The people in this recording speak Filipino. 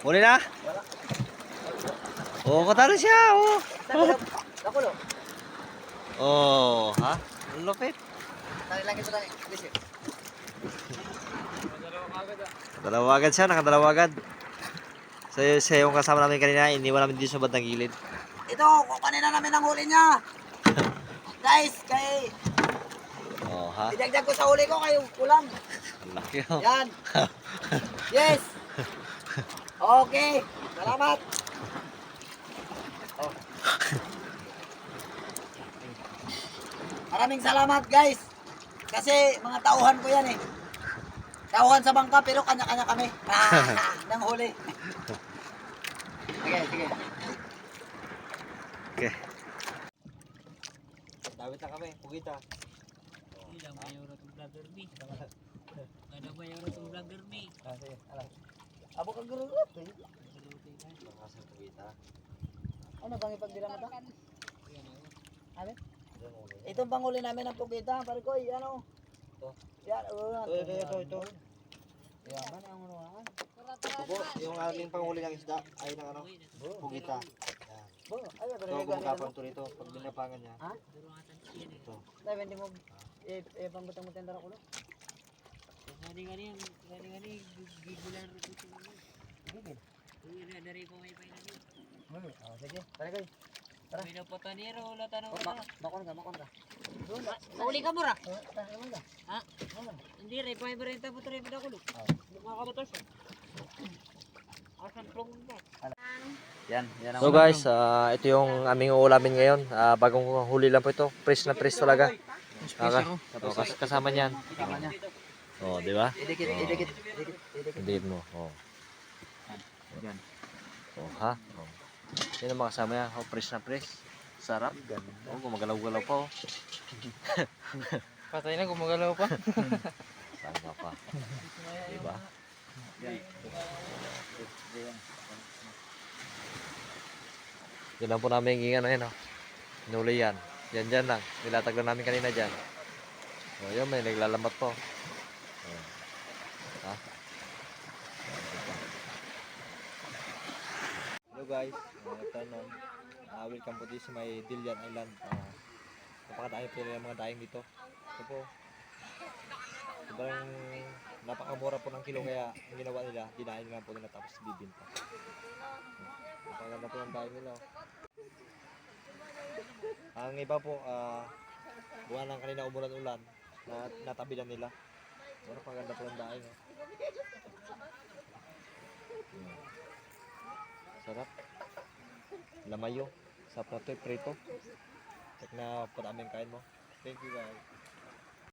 Huli na? Oo, oh, katalo siya. Oo. Nakulo. Oh, ha? Ang lupit. Tali lang ito. Dalawa agad siya, nakadalawa agad. So, siya yung kasama namin kanina, iniwan namin dito sa bandang gilid. Ito, kung kanina namin ang huli niya. Guys, kay Oh, ha? idagdag ko sa huli ko. Ang laki, oh. Yan. Yes. Okay. Salamat. Oh. Maraming salamat guys. Kasi mga tauhan ko yan eh. Tauhan sa bangka pero kanya-kanya kami. Ah, nang huli. Sige, sige. Okay. Dawit na kami, pugita. Ilang mayor itong vlogger me. Kada mayor itong vlogger. Ah, sige, alam. Abo ka gururot eh. Makasang pugita. Ano bang ipagdila mo ta? Ano? Itong panghuli namin ng pugita, pare ko, ano? Ito. Yan, oh, Ito, ito, ito, ito. Yaman ang unahan. Ito po, yung aming panghuli ng isda ay ng ano, pugita. Bo, ay, Ito, pero gumagapang to rito. Pag binapangan niya, Ha? ito. Dahil hindi mo eh eh pambutang mo tendera ko lo. Gani gani ang gani gani gigular ito sa mga. Gigil. Uy, na dari ko may painanin. Oh, sige. Pare ko. Tara. May napotanero wala tanong Oh, ma makon ka, makon ka. Na. Uli ka mura. Oh, tahan naman ka. Ha? Hindi rin pa ibrenta mo tare pa ko. Oh. Makakabutos. Asan plong ba? Yan, yan So guys, ah, ito yung aming uulamin ngayon. Ah, bagong huli lang po ito. Fresh na fresh talaga. Kaka, oh, kas- kasama niyan. Oh, di ba? Idikit, idikit, idikit, idikit. Hindi mo. Oh. Yan. Oh, ha? Oh. Yan ang mga kasama niya. Oh, fresh na fresh. Sarap. Oh, gumagalaw-galaw pa oh. Patay na gumagalaw pa. Tama pa. Di ba? Yan lang po namin yung ano yan oh. Nuli yan. Yan dyan lang. Nilatag lang namin kanina dyan. Oh, yun may naglalamat po. Oh. Ha? Hello guys, uh, afternoon. Uh, welcome po dito sa may Dilian Island. Uh, napakadami po nila mga daing dito. Ito po. Sobrang napakamura po ng kilo kaya ang ginawa nila, dinain nga po nila tapos bibinta. Napakaganda po ng daing nila. oh. Ang iba po, ah, buwan lang kanina umulan-ulan na natabi na nila. So, napakaganda po ng daing. oh. Hmm. Sarap. Lamayo. Sarap na to, prito. Tek na padaming kain mo. Thank you guys.